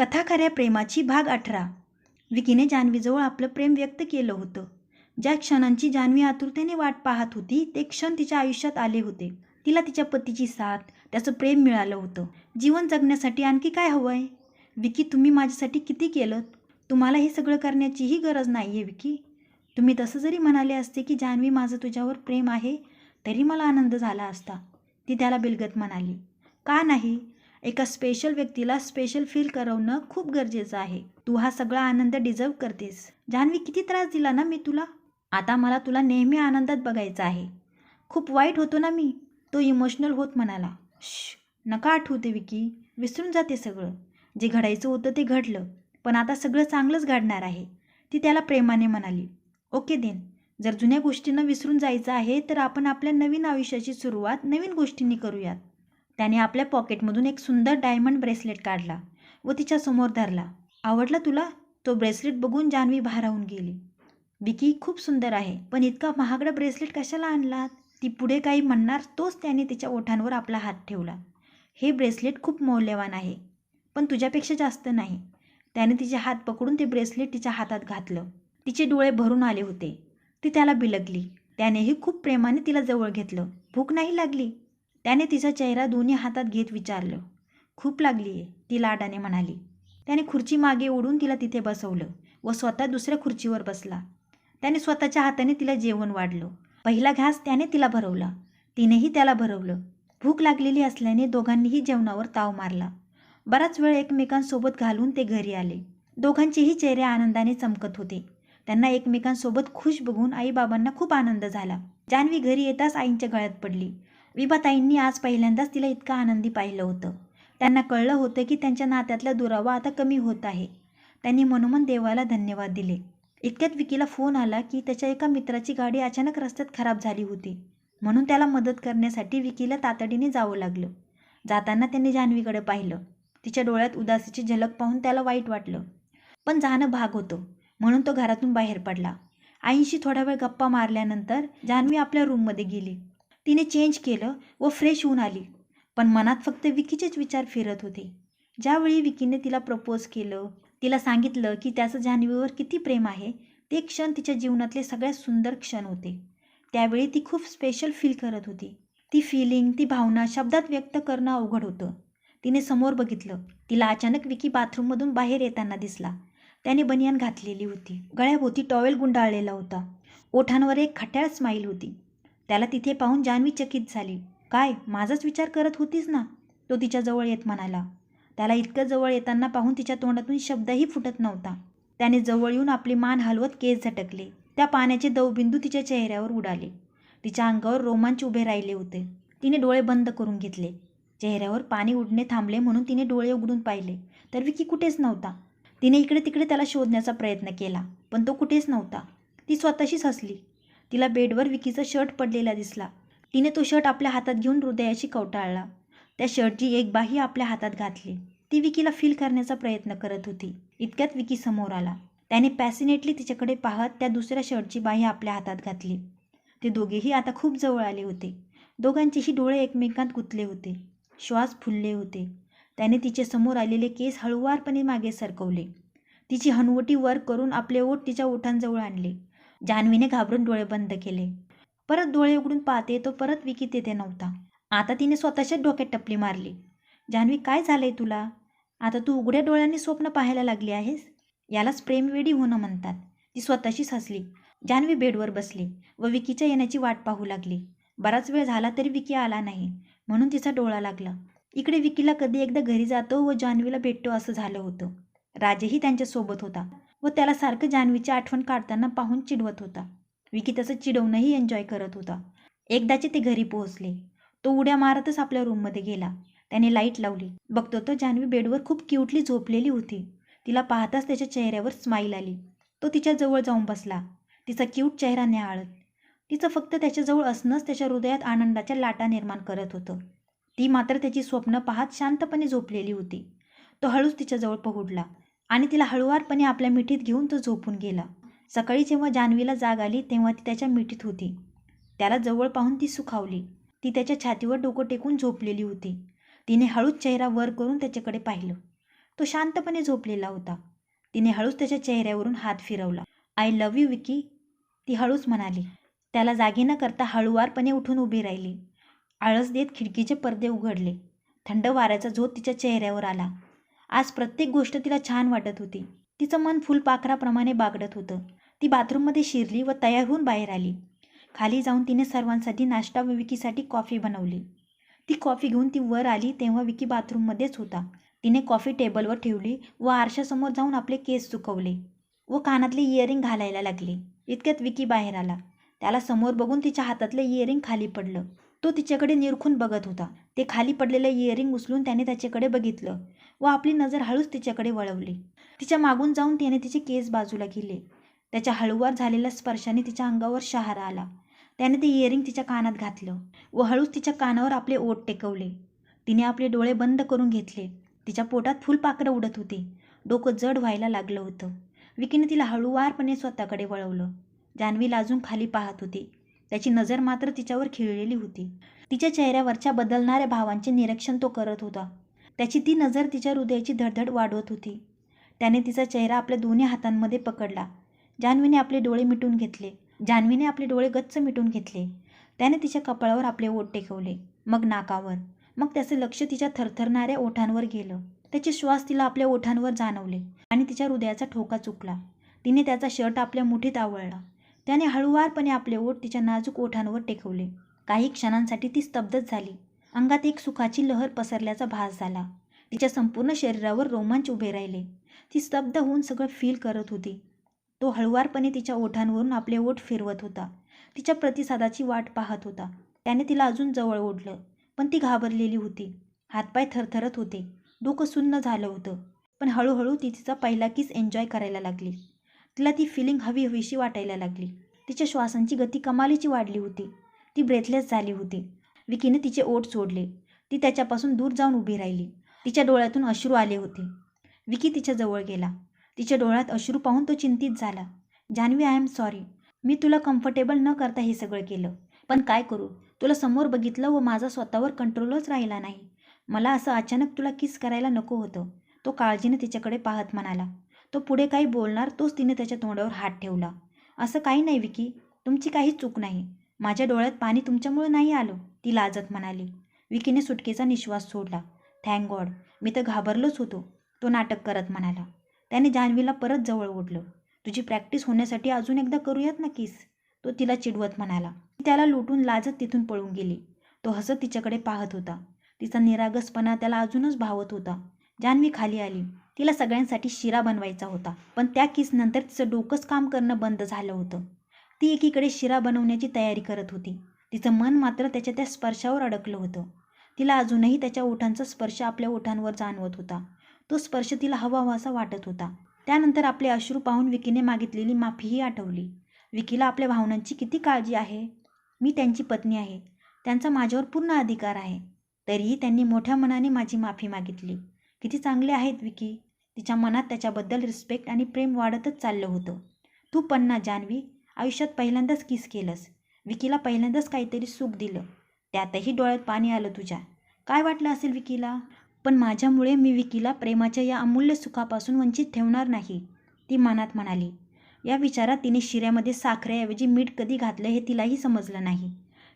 कथा खऱ्या प्रेमाची भाग अठरा. विकीने जान्हवीजवळ आपलं प्रेम व्यक्त केलं होतं. ज्या क्षणांची जान्हवी आतुरतेने वाट पाहत होती ते क्षण तिच्या आयुष्यात आले होते. तिला तिच्या पतीची साथ त्याचं प्रेम मिळालं होतं. जीवन जगण्यासाठी आणखी काय हवं आहे विकी तुम्ही माझ्यासाठी किती केलं तुम्हाला हे सगळं करण्याचीही गरज नाही आहे विकी. तुम्ही तसं जरी म्हणाले असते की जान्हवी माझं तुझ्यावर प्रेम आहे तरी मला आनंद झाला असता. ती त्याला बिलगत म्हणाली. का नाही? एका स्पेशल व्यक्तीला स्पेशल फील करवणं खूप गरजेचं आहे. तू हा सगळा आनंद डिझर्व करतेस. जान्हवी किती त्रास दिला ना मी तुला? आता मला तुला नेहमी आनंदात बघायचं आहे. खूप वाईट होतो ना मी? तो इमोशनल होत म्हणाला. श नका आठवते विकी. विसरून जाते सगळं. जे घडायचं होतं ते घडलं. पण आता सगळं चांगलंच घडणार आहे. ती त्याला प्रेमाने म्हणाली. Okay then. जर जुन्या गोष्टींना विसरून जायचं आहे तर आपण आपल्या नवीन आयुष्याची सुरुवात नवीन गोष्टींनी करूयात. त्याने आपल्या पॉकेटमधून एक सुंदर डायमंड ब्रेसलेट काढला व तिच्या समोर धरला. आवडला तुला? तो ब्रेसलेट बघून जान्हवी भारावून गेली. विकी खूप सुंदर आहे पण इतका महागडा ब्रेसलेट कशाला आणलात? ती पुढे काही म्हणणार तोच त्याने तिच्या ओठांवर आपला हात ठेवला. हे ब्रेसलेट खूप मौल्यवान आहे पण तुझ्यापेक्षा जास्त नाही. त्याने तिचे हात पकडून ते ब्रेसलेट तिच्या हातात घातलं. तिचे डोळे भरून आले होते. ती त्याला बिलगली. त्यानेही खूप प्रेमाने तिला जवळ घेतलं. भूक नाही लागली? त्याने तिचा चेहरा दोन्ही हातात घेत विचारलं. खूप लागली आहे ती लाडाने म्हणाली. त्याने खुर्ची मागे ओढून तिला तिथे बसवलं व स्वतः दुसऱ्या खुर्चीवर बसला. त्याने स्वतःच्या हाताने तिला जेवण वाढलं. पहिला घास त्याने तिला भरवला. तिनेही त्याला भरवलं. भूक लागलेली असल्याने दोघांनीही जेवणावर ताव मारला. बराच वेळ एकमेकांसोबत घालून ते घरी आले. दोघांचेही चेहरे आनंदाने चमकत होते. त्यांना एकमेकांसोबत खुश बघून आईबाबांना खूप आनंद झाला. जान्हवी घरी येताच आईंच्या गळ्यात पडली. विभाताईंनी आज पहिल्यांदाच तिला इतका आनंदी पाहिलं होतं. त्यांना कळलं होतं की त्यांच्या नात्यातला दुरावा आता कमी होत आहे. त्यांनी मनोमन देवाला धन्यवाद दिले. इतक्यात विकीला फोन आला की त्याच्या एका मित्राची गाडी अचानक रस्त्यात खराब झाली होती. म्हणून त्याला मदत करण्यासाठी विकीला तातडीने जावं लागलं. जाताना त्यांनी जान्हवीकडे पाहिलं. तिच्या डोळ्यात उदासीची झलक पाहून त्याला वाईट वाटलं. पण जाणं भाग होतं. म्हणून तो घरातून बाहेर पडला. आईंशी थोडा वेळ गप्पा मारल्यानंतर जान्हवी आपल्या रूममध्ये गेली. तिने चेंज केलं व फ्रेश होऊन आली. पण मनात फक्त विकीचेच विचार फिरत होते. ज्यावेळी विकीने तिला प्रपोज केलं तिला सांगितलं की त्याचं जान्हवीवर किती प्रेम आहे ते क्षण तिच्या जीवनातले सगळ्यात सुंदर क्षण होते. त्यावेळी ती खूप स्पेशल फील करत होती. ती फिलिंग ती भावना शब्दात व्यक्त करणं अवघड होतं. तिने समोर बघितलं तिला अचानक विकी बाथरूममधून बाहेर येताना दिसला. त्याने बनियान घातलेली होती. गळ्याभोवती टॉवेल गुंडाळलेला होता. ओठांवर एक खट्याळ स्माईल होती. त्याला तिथे पाहून जान्हवी चकित झाली. काय माझाच विचार करत होतीस ना? तो तिच्याजवळ येत म्हणाला. त्याला इतकं जवळ येताना पाहून तिच्या तोंडातून शब्दही फुटत नव्हता. त्याने जवळ येऊन आपली मान हलवत केस झटकले. त्या पाण्याचे दवबिंदू तिच्या चेहऱ्यावर उडाले. तिच्या अंगावर रोमांच उभे राहिले होते. तिने डोळे बंद करून घेतले. चेहऱ्यावर पाणी उडणे थांबले म्हणून तिने डोळे उघडून पाहिले. तर विकी कुठेच नव्हता. तिने इकडे तिकडे त्याला शोधण्याचा प्रयत्न केला पण तो कुठेच नव्हता. ती स्वतःशीच हसली. तिला बेडवर विकीचा शर्ट पडलेला दिसला. तिने तो शर्ट आपल्या हातात घेऊन हृदयाशी कवटाळला. त्या शर्टची एक बाही आपल्या हातात घातली. ती विकीला फील करण्याचा प्रयत्न करत होती. इतक्यात विकी समोर आला. त्याने पॅसिनेटली तिच्याकडे पाहत त्या दुसऱ्या शर्टची बाही आपल्या हातात घातली. ते दोघेही आता खूप जवळ आले होते. दोघांचेही डोळे एकमेकांत गुंतले होते. श्वास फुलले होते. त्याने तिचे समोर आलेले केस हळुवारपणे मागे सरकवले. तिची हनवटी वर करून आपले ओठ तिच्या ओठांजवळ आणले. जान्हवीने घाबरून डोळे बंद केले. परत डोळे उघडून पाहते तो परत विकी तेथे नव्हता. आता तिने स्वतःच्याच डोक्यात टपली मारली. जान्हवी काय झालंय तुला? आता तू उघड्या डोळ्यांनी स्वप्न पाहायला लागली आहेस? यालाच प्रेमवेडी होणं म्हणतात. ती स्वतःशीच हसली जान्हवी बेडवर बसली व विकीच्या येण्याची वाट पाहू लागली. बराच वेळ झाला तरी विकी आला नाही म्हणून तिचा डोळा लागला. इकडे विकीला कधी एकदा घरी जातो व जान्हवीला भेटतो असं झालं होतं. राजेही त्यांच्यासोबत होता. व त्याला सारखं जान्हवीची आठवण काढताना पाहून चिडवत होता. विकी त्याचं चिडवणंही एन्जॉय करत होता. एकदाचे ते घरी पोहोचले. तो उड्या मारतच आपल्या रूममध्ये गेला. त्याने लाइट लावली. बघतो तो जान्हवी बेडवर खूप क्यूटली झोपलेली होती. तिला पाहताच त्याच्या चेहऱ्यावर स्माईल आली. तो तिच्या जवळ जाऊन बसला. तिचा क्यूट चेहरा न्याहाळत तिचं फक्त त्याच्याजवळ असणंच त्याच्या हृदयात आनंदाच्या लाटा निर्माण करत होतं. ती मात्र त्याची स्वप्न पाहत शांतपणे झोपलेली होती. तो हळूच तिच्याजवळ पहुडला. आणि तिला हळुवारपणे आपल्या मिठीत घेऊन तो झोपून गेला. सकाळी जेव्हा जान्हवीला जाग आली तेव्हा ती त्याच्या मिठीत होती. त्याला जवळ पाहून ती सुखावली. ती त्याच्या छातीवर डोकं टेकून झोपलेली होती. तिने हळूच चेहरा वर करून त्याच्याकडे पाहिलं. तो शांतपणे झोपलेला होता. तिने हळूच त्याच्या चेहऱ्यावरून हात फिरवला. आय लव यू विकी ती हळूच म्हणाली. त्याला जागी न करता हळुवारपणे उठून उभी राहिली. आळस देत खिडकीचे पडदे उघडले. थंड वाऱ्याचा झोत तिच्या चेहऱ्यावर आला. आज प्रत्येक गोष्ट तिला छान वाटत होती. तिचं मन फुलपाखराप्रमाणे बागडत होतं. ती बाथरूममध्ये शिरली व तयार होऊन बाहेर आली. खाली जाऊन तिने सर्वांसाठी नाश्ता व विकीसाठी कॉफी बनवली. ती कॉफी घेऊन ती वर आली तेव्हा विकी बाथरूममध्येच होता. तिने कॉफी टेबलवर ठेवली व आरशासमोर जाऊन आपले केस सुकवले व कानातले इयरिंग घालायला लागले. इतक्यात विकी बाहेर आला. त्याला समोर बघून तिच्या हातातलं इयरिंग खाली पडलं. तो तिच्याकडे निरखून बघत होता. ते खाली पडलेलं इयरिंग उचलून त्याने त्याच्याकडे बघितलं. व आपली नजर हळूच तिच्याकडे वळवली. तिच्या मागून जाऊन त्याने तिचे केस बाजूला गेले त्याच्या हळूवार झालेल्या स्पर्शाने तिच्या अंगावर शहारा आला. त्याने ते इयरिंग तिच्या कानात घातलं व हळूच तिच्या कानावर आपले ओठ टेकवले. तिने आपले डोळे बंद करून घेतले. तिच्या पोटात फुलपाखरं उडत होती. डोकं जड व्हायला लागलं होतं. विकीने तिला हळूवारपणे स्वतःकडे वळवलं. जान्हवी लाजून खाली पाहत होती. त्याची नजर मात्र तिच्यावर खिळलेली होती. तिच्या चेहऱ्यावरच्या बदलणाऱ्या भावांचे निरीक्षण तो करत होता. त्याची ती नजर तिच्या हृदयाची धडधड वाढवत होती. त्याने तिचा चेहरा आपल्या दोन्ही हातांमध्ये पकडला. जान्हवीने आपले डोळे मिटून घेतले. जान्हवीने आपले डोळे गच्च मिटून घेतले. त्याने तिच्या कपाळावर आपले ओठ टेकवले. मग नाकावर. मग त्याचं लक्ष तिच्या थरथरणाऱ्या ओठांवर गेलं. त्याचे श्वास तिला आपल्या ओठांवर जाणवले आणि तिच्या हृदयाचा ठोका चुकला. तिने त्याचा शर्ट आपल्या मुठीत आवळला. त्याने हळुवारपणे आपले ओठ तिच्या नाजूक ओठांवर टेकवले. काही क्षणांसाठी ती स्तब्धच झाली. अंगात एक सुखाची लहर पसरल्याचा भास झाला. तिच्या संपूर्ण शरीरावर रोमांच उभे राहिले. ती स्तब्ध होऊन सगळं फील करत होती. तो हळुवारपणे तिच्या ओठांवरून आपले ओठ फिरवत होता. तिच्या प्रतिसादाची वाट पाहत होता. त्याने तिला अजून जवळ ओढलं पण ती घाबरलेली होती. हातपाय थरथरत होते. डोकं सुन्न झालं होतं. पण हळूहळू ती तिचा पहिला किस एन्जॉय करायला लागली. तिला ती फिलिंग हवी हवीशी वाटायला लागली. तिच्या श्वासांची गती कमालीची वाढली होती. ती ब्रेथलेस झाली होती. विकीने तिचे ओठ सोडले. ती त्याच्यापासून दूर जाऊन उभी राहिली. तिच्या डोळ्यातून अश्रू आले होते. विकी तिच्या जवळ गेला. तिच्या डोळ्यात अश्रू पाहून तो चिंतित झाला. जान्हवी आय एम सॉरी मी तुला कम्फर्टेबल न करता हे सगळं केलं. पण काय करू? तुला समोर बघितलं व माझा स्वतःवर कंट्रोलच राहिला नाही. मला असं अचानक तुला किस करायला नको होतं. तो काळजीने तिच्याकडे पाहत म्हणाला. तो पुढे काही बोलणार तोच तिने त्याच्या तोंडावर हात ठेवला. असं काही नाही विकी. तुमची काही चूक नाही. माझ्या डोळ्यात पाणी तुमच्यामुळे नाही आलं. ती लाजत म्हणाली. विकीने सुटकेचा निश्वास सोडला. थँक गॉड मी तर घाबरलोच होतो तो नाटक करत म्हणाला. त्याने जान्हवीला परत जवळ ओढलं. तुझी प्रॅक्टिस होण्यासाठी अजून एकदा करूयात ना किस? तो तिला चिडवत म्हणाला. त्याला लुटून लाजत तिथून पळून गेली. तो हसत तिच्याकडे पाहत होता. तिचा निरागसपणा त्याला अजूनच भावत होता. जान्हवी खाली आली. तिला सगळ्यांसाठी शिरा बनवायचा होता पण त्या किसनंतर तिचं डोकंच काम करणं बंद झालं होतं. ती एकीकडे शिरा बनवण्याची तयारी करत होती. तिचं मन मात्र त्याच्या त्या स्पर्शावर अडकलं होतं. तिला अजूनही त्याच्या ओठांचा स्पर्श आपल्या ओठांवर जाणवत होता. तो स्पर्श तिला हवा हवासा वाटत होता. त्यानंतर आपले अश्रू पाहून विकीने मागितलेली माफीही आठवली. विकीला आपल्या भावनांची किती काळजी आहे? मी त्यांची पत्नी आहे. त्यांचा माझ्यावर पूर्ण अधिकार आहे. तरीही त्यांनी मोठ्या मनाने माझी माफी मागितली. किती चांगले आहेत विकी. तिच्या मनात त्याच्याबद्दल रिस्पेक्ट आणि प्रेम वाढतच चाललं होतं. तू पन्ना जान्हवी आयुष्यात पहिल्यांदाच किस केलंस. विकीला पहिल्यांदाच काहीतरी सुख दिलं. त्यातही डोळ्यात पाणी आलं तुझ्या. काय वाटलं असेल विकीला? पण माझ्यामुळे मी विकीला प्रेमाच्या या अमूल्य सुखापासून वंचित ठेवणार नाही ती मनात म्हणाली. या विचारात तिने शिऱ्यामध्ये साखरेऐवजी मीठ कधी घातलं हे तिलाही समजलं नाही.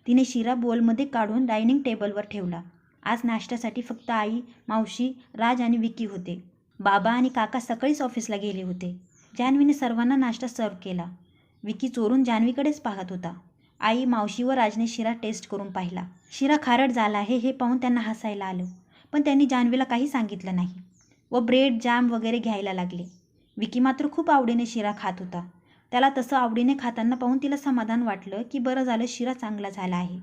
तिने शिरा बोलमध्ये काढून डायनिंग टेबलवर ठेवला. आज नाश्त्यासाठी फक्त आई मावशी राज आणि विकी होते. बाबा आणि काका सकाळीच ऑफिसला गेले होते. जान्हवीने सर्वांना नाश्ता सर्व केला. विकी चोरून जान्हवीकडेच पाहत होता. आई मावशी व राजने शिरा टेस्ट करून पाहिला. शिरा खारट झाला आहे हे पाहून त्यांना हसायला आलं. पण त्यांनी जान्हवीला काही सांगितलं नाही व ब्रेड जॅम वगैरे घ्यायला लागले. विकी मात्र खूप आवडीने शिरा खात होता. त्याला तसं आवडीने खाताना पाहून तिला समाधान वाटलं की बरं झालं शिरा चांगला झाला आहे.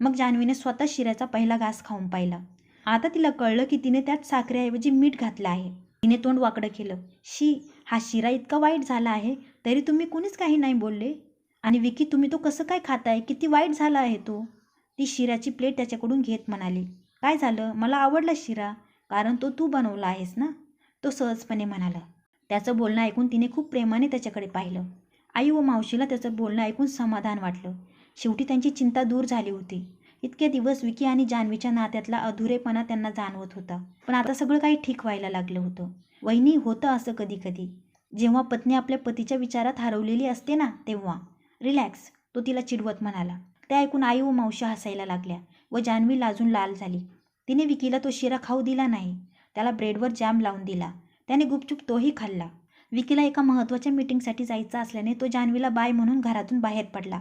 मग जान्हवीने स्वतः शिऱ्याचा पहिला घास खाऊन पाहिला. आता तिला कळलं की तिने त्यात साखरेऐवजी मीठ घातलं आहे. तिने तोंड वाकडं केलं. शी हा शिरा इतका वाईट झाला आहे तरी तुम्ही कुणीच काही नाही बोलले? आणि विकी तुम्ही तो कसं काय खाताय? किती वाईट झाला आहे तो. ती शिऱ्याची प्लेट त्याच्याकडून घेत म्हणाली काय झालं? मला आवडला शिरा कारण तो तू बनवला आहेस ना? तो सहजपणे म्हणाला. त्याचं बोलणं ऐकून तिने खूप प्रेमाने त्याच्याकडे पाहिलं. आई व मावशीला त्याचं बोलणं ऐकून समाधान वाटलं. शेवटी त्यांची चिंता दूर झाली होती. इतके दिवस विकी आणि जान्हवीच्या नात्यातला अधुरेपणा त्यांना जाणवत होता. पण आता सगळं काही ठीक व्हायला लागलं होतं. वहिनी होतं असं कधी कधी. जेव्हा पत्नी आपल्या पतीच्या विचारात हरवलेली असते ना तेव्हा. रिलॅक्स तो तिला चिडवत म्हणाला. ते ऐकून आई व मावशी हसायला लागल्या व जान्हवी लाजून लाल झाली. तिने विकीला तो शिरा खाऊ दिला नाही. त्याला ब्रेडवर जॅम लावून दिला. त्याने गुपचूप तोही खाल्ला. विकीला एका महत्त्वाच्या मीटिंगसाठी जायचं असल्याने तो जान्हवीला बाय म्हणून घरातून बाहेर पडला.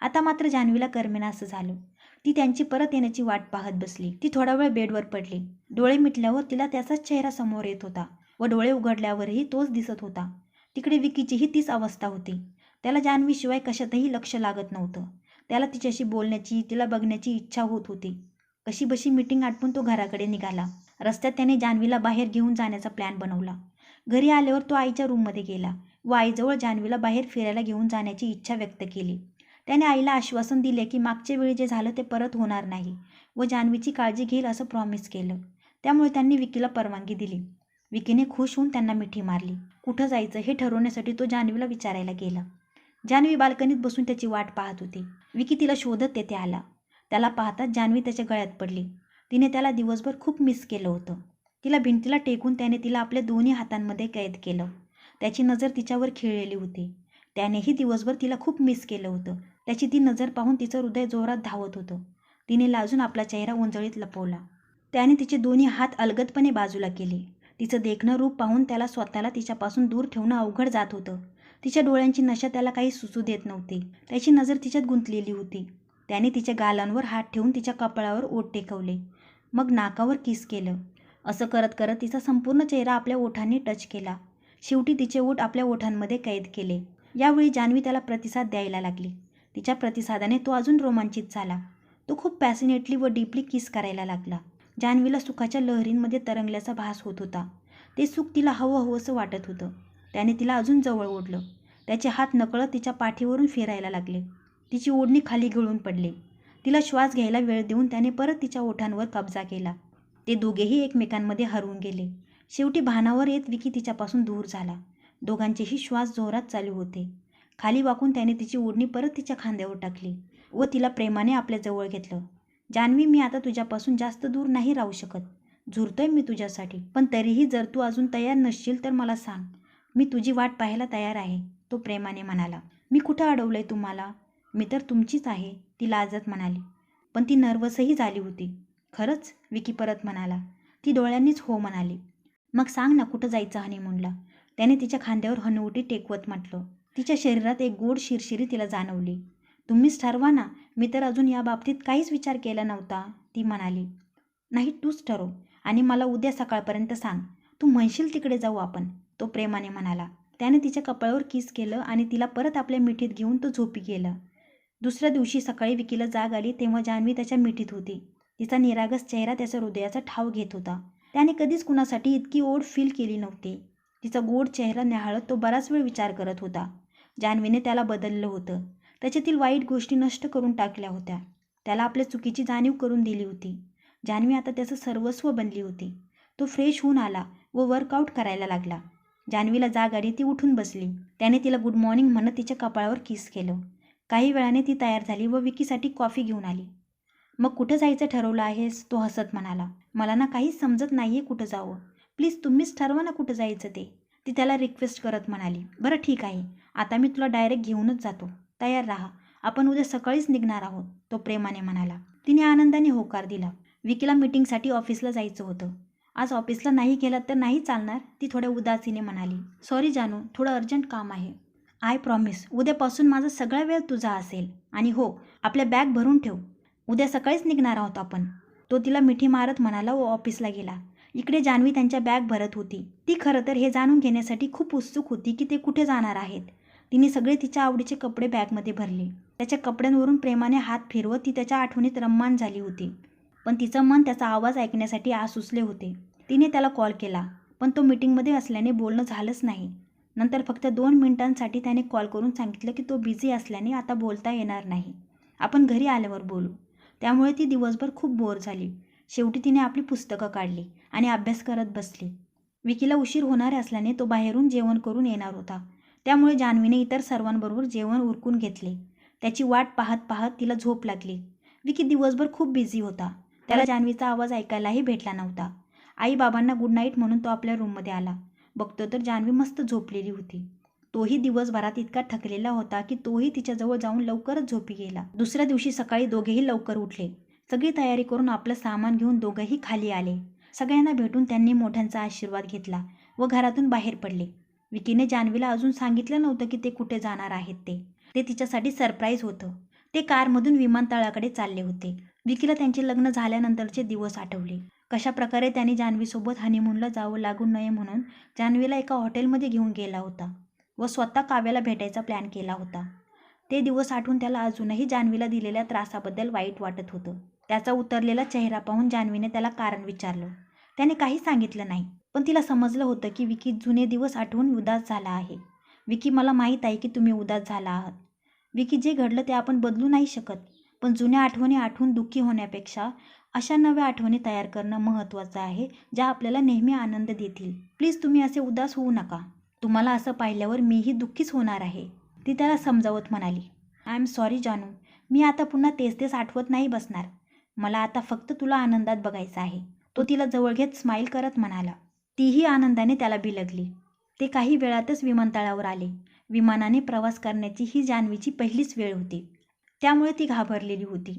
आता मात्र जान्हवीला करमेनासं झालं. ती त्यांची परत येण्याची वाट पाहत बसली. ती थोडा वेळ बेडवर पडली. डोळे मिटल्यावर तिला त्याचाच चेहरा समोर येत होता व डोळे उघडल्यावरही तोच दिसत होता. तिकडे विकीचीही तीच अवस्था होती. त्याला जान्हवीशिवाय कशातही लक्ष लागत नव्हतं. त्याला तिच्याशी बोलण्याची तिला बघण्याची इच्छा होत होती. कशी बशी मीटिंग आटपून तो घराकडे निघाला. रस्त्यात त्याने जान्हवीला बाहेर घेऊन जाण्याचा प्लॅन बनवला. घरी आल्यावर तो आईच्या रूममध्ये गेला व आईजवळ जान्हवीला बाहेर फिरायला घेऊन जाण्याची इच्छा व्यक्त केली. त्याने आईला आश्वासन दिले की मागच्या वेळी जे झालं ते परत होणार नाही व जान्हवीची काळजी घेईल असं प्रॉमिस केलं. त्यामुळे त्यांनी विकीला परवानगी दिली. विकीने खुश होऊन त्यांना मिठी मारली. कुठं जायचं हे ठरवण्यासाठी तो जान्हवीला विचारायला गेला. जान्हवी बाल्कनीत बसून त्याची वाट पाहत होती. विकी तिला शोधत तेथे आला. त्याला पाहताच जान्हवी त्याच्या गळ्यात पडली. तिने त्याला दिवसभर खूप मिस केलं होतं. तिला भिंतीला टेकून त्याने तिला आपल्या दोन्ही हातांमध्ये कैद केलं. त्याची नजर तिच्यावर खिळलेली होती. त्यानेही दिवसभर तिला खूप मिस केलं होतं. त्याची ती नजर पाहून तिचं हृदय जोरात धावत होतं. तिने लाजून आपला चेहरा उंजळीत लपवला. त्याने तिचे दोन्ही हात अलगदपणे बाजूला केले. तिचं देखणं रूप पाहून त्याला स्वतःला तिच्यापासून दूर ठेवणं अवघड जात होतं. तिच्या डोळ्यांची नशा त्याला काही सुचू देत नव्हती. त्याची नजर तिच्यात गुंतलेली होती. त्याने तिच्या गालांवर हात ठेवून तिच्या कपाळावर ओठ टेकवले. मग नाकावर किस केलं. असं करत करत तिचा संपूर्ण चेहरा आपल्या ओठांनी टच केला. शेवटी तिचे ओठ आपल्या ओठांमध्ये कैद केले. यावेळी जान्हवी त्याला प्रतिसाद द्यायला लागली. तिच्या प्रतिसादाने तो अजून रोमांचित झाला. तो खूप पॅसिनेटली व डीपली किस करायला लागला. जान्हवीला सुखाच्या लहरींमध्ये तरंगल्याचा भास होत होता. ते सुख तिला हवं हवंसं वाटत होतं. त्याने तिला अजून जवळ ओढलं. त्याचे हात नकळत तिच्या पाठीवरून फिरायला लागले. तिची ओढणी खाली गळून पडली. तिला श्वास घ्यायला वेळ देऊन त्याने परत तिच्या ओठांवर कब्जा केला. ते दोघेही एकमेकांमध्ये हरवून गेले. शेवटी भानावर येत विकी तिच्यापासून दूर झाला. दोघांचेही श्वास जोरात चालू होते. खाली वाकून त्याने तिची ओढणी परत तिच्या खांद्यावर टाकली व तिला प्रेमाने आपल्याजवळ घेतलं. जान्हवी मी आता तुझ्यापासून जास्त दूर नाही राहू शकत. झुरतोय मी तुझ्यासाठी. पण तरीही जर तू अजून तयार नसशील तर मला सांग. मी तुझी वाट पाहायला तयार आहे तो प्रेमाने म्हणाला. मी कुठं अडवलंय तुम्हाला? मी तर तुमचीच आहे ती लाजत म्हणाली. पण ती नर्वसही झाली होती. खरंच? विकी परत म्हणाला. ती डोळ्यांनीच हो म्हणाली. मग सांग ना कुठं जायचं हनीमूनला त्याने तिच्या खांद्यावर हनुवटी टेकवत म्हटलं. तिच्या शरीरात एक गोड शिरशिरी तिला जाणवली. तुम्हीच ठरवा ना मी तर अजून या बाबतीत काहीच विचार केला नव्हता ती म्हणाली. नाही तूच ठरव आणि मला उद्या सकाळपर्यंत सांग. तू म्हणशील तिकडे जाऊ आपण. तो प्रेमाने म्हणाला. त्याने तिच्या कपाळावर किस केलं आणि तिला परत आपल्या मिठीत घेऊन तो झोपी गेला. दुसऱ्या दिवशी सकाळी विकीला जाग आली तेव्हा जान्हवी त्याच्या मिठीत होती. तिचा निरागस चेहरा त्याचा हृदयाचा ठाव घेत होता. त्याने कधीच कुणासाठी इतकी ओढ फील केली नव्हती. तिचा गोड चेहरा न्याहाळत तो बराच वेळ विचार करत होता. जान्हवीने त्याला बदललं होतं. त्याच्यातील वाईट गोष्टी नष्ट करून टाकल्या होत्या. त्याला आपल्या चुकीची जाणीव करून दिली होती. जान्हवी आता त्याचं सर्वस्व बनली होती. तो फ्रेश होऊन आला व वर्कआउट करायला लागला. जान्हवीला जाग आली ती उठून बसली. त्याने तिला गुड मॉर्निंग म्हणत तिच्या कपाळावर किस केलं. काही वेळाने ती तयार झाली व विकीसाठी कॉफी घेऊन आली. मग कुठं जायचं ठरवलं आहेस? तो हसत म्हणाला. मला ना काहीच समजत नाही आहे कुठं जावं. प्लीज तुम्हीच ठरवा ना कुठं जायचं ते. ती त्याला रिक्वेस्ट करत म्हणाली. बरं ठीक आहे. आता मी तुला डायरेक्ट घेऊनच जातो. तयार राहा. आपण उद्या सकाळीच निघणार आहोत तो प्रेमाने म्हणाला. तिने आनंदाने होकार दिला. विकीला मीटिंगसाठी ऑफिसला जायचं होतं. आज ऑफिसला नाही गेलात तर नाही चालणार ती थोड्या उदासीने म्हणाली. सॉरी जानू थोडं अर्जंट काम आहे. आय प्रॉमिस उद्यापासून माझा सगळा वेळ तुझा असेल. आणि हो आपल्या बॅग भरून ठेव. उद्या सकाळीच निघणार आहोत आपण. तो तिला मिठी मारत म्हणाला व ऑफिसला गेला. इकडे जान्हवी त्यांच्या बॅग भरत होती. ती खरं तर हे जाणून घेण्यासाठी खूप उत्सुक होती की ते कुठे जाणार आहेत. तिने सगळे तिच्या आवडीचे कपडे बॅगमध्ये भरले. त्याच्या कपड्यांवरून प्रेमाने हात फिरवत ती त्याच्या आठवणीत रम्मान झाली होती. पण तिचं मन त्याचा आवाज ऐकण्यासाठी आसुसले होते. तिने त्याला कॉल केला पण तो मीटिंगमध्ये असल्याने बोलणं झालंच नाही. नंतर फक्त दोन मिनिटांसाठी त्याने कॉल करून सांगितलं की तो बिझी असल्याने आता बोलता येणार नाही. आपण घरी आल्यावर बोलू. त्यामुळे ती दिवसभर खूप बोर झाली. शेवटी तिने आपली पुस्तकं काढली आणि अभ्यास करत बसली. विकीला उशीर होणार असल्याने तो बाहेरून जेवण करून येणार होता. त्यामुळे जान्हवीने इतर सर्वांबरोबर जेवण उरकून घेतले. त्याची वाट पाहत पाहत तिला झोप लागली. विकी दिवसभर खूप बिझी होता. त्याला जान्हवीचा आवाज ऐकायलाही भेटला नव्हता. आई बाबांना गुड नाईट म्हणून तो आपल्या रूममध्ये आला. बघतो तर जान्हवी मस्त झोपलेली होती. तोही दिवसभरात इतका थकलेला होता की तोही तिच्याजवळ जाऊन लवकरच झोपी गेला. दुसऱ्या दिवशी सकाळी दोघेही लवकर उठले. सगळी तयारी करून आपलं सामान घेऊन दोघंही खाली आले. सगळ्यांना भेटून त्यांनी मोठ्यांचा आशीर्वाद घेतला व घरातून बाहेर पडले. विकीने जान्हवीला अजून सांगितलं नव्हतं की ते कुठे जाणार आहेत ते. ते तिच्यासाठी सरप्राईज होतं. ते कारमधून विमानतळाकडे चालले होते. विकीला त्यांचे लग्न झाल्यानंतरचे दिवस आठवले. कशा प्रकारे त्यांनी जान्हवीसोबत हनीमूनला जावं लागू नये म्हणून जान्हवीला एका हॉटेलमध्ये घेऊन गेला होता व स्वतः काव्याला भेटायचा प्लॅन केला होता. ते दिवस आठवून त्याला अजूनही जान्हवीला दिलेल्या त्रासाबद्दल वाईट वाटत होतं. त्याचा उतरलेला चेहरा पाहून जान्हवीने त्याला कारण विचारलं. त्याने काही सांगितलं नाही पण तिला समजलं होतं की विकी जुने दिवस आठवून उदास झाला आहे. विकी मला माहीत आहे की तुम्ही उदास झाला आहात. विकी जे घडलं ते आपण बदलू नाही शकत. पण जुन्या आठवणी आठवून दुःखी होण्यापेक्षा अशा नव्या आठवणी तयार करणं महत्त्वाचं आहे ज्या आपल्याला नेहमी आनंद देतील. प्लीज तुम्ही असे उदास होऊ नका. तुम्हाला असं पाहिल्यावर मीही दुःखीच होणार आहे ती त्याला समजावत म्हणाली. आय एम सॉरी जानू. मी आता पुन्हा तेच तेच आठवत नाही बसणार. मला आता फक्त तुला आनंदात बघायचं आहे. तो तिला जवळ घेत स्माईल करत म्हणाला. तीही आनंदाने त्याला बिलगली. ते काही वेळातच विमानतळावर आले. विमानाने प्रवास करण्याची ही जान्हवीची पहिलीच वेळ होती. त्यामुळे ती घाबरलेली होती.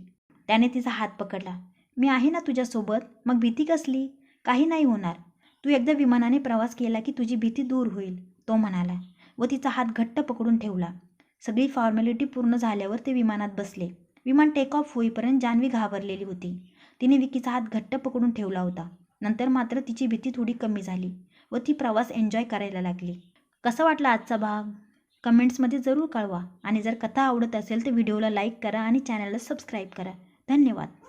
त्याने तिचा हात पकडला. मी आहे ना तुझ्यासोबत? मग भीती कसली? काही नाही होणार. तू एकदा विमानाने प्रवास केला की तुझी भीती दूर होईल तो म्हणाला व तिचा हात घट्ट पकडून ठेवला. सगळी फॉर्मॅलिटी पूर्ण झाल्यावर ते विमानात बसले. विमान टेक ऑफ होईपर्यंत जान्हवी घाबरलेली होती. तिने विकीचा हात घट्ट पकडून ठेवला होता. नंतर मात्र तिची भीती थोडी कमी झाली व ती प्रवास एन्जॉय करायला लागली. कसा वाटला आजचा भाग? कमेंट्समध्ये जरूर कळवा. आणि जर कथा आवडत असेल तर व्हिडिओला लाईक करा आणि चॅनलला सबस्क्राईब करा. धन्यवाद.